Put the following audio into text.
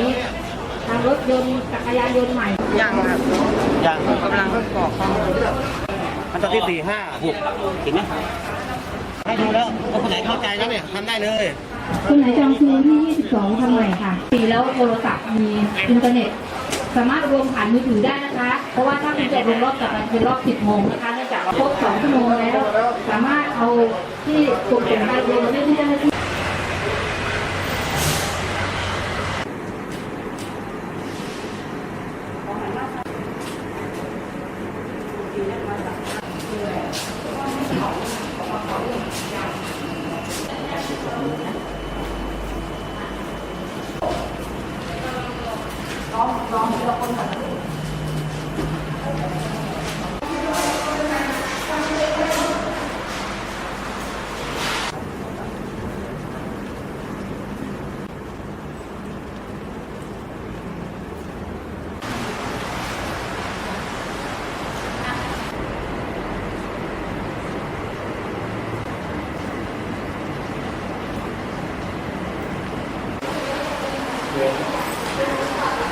ยนต์จักรยานยนต์ใหม่ ยังครับอย่างกำลังทดสอบข้อมูลขั้นตอนที่สี่ห้าหกเห็นไหมให้ดูแล้วว่าคนไหนเข้าใจแล้วเนี่ยทำได้เลยคนไหนจองคิวที่ 22ทำใหม่ค่ะปีแล้วโทรศัพท์มีอินเทอร์เน็ต สามารถรวมผ่านมือถือได้นะคะ เพราะว่าถ้าคุณจะรวมรอบต่อไปคือรอบ 10 โมงนะคะเนื่องจากว่าครบ 2 ชั่วโมงแล้ว สามารถเอาที่กลุ่มเป็นการรวมได้ที่เจ้าหน้าที่ นะคะ Obrigado.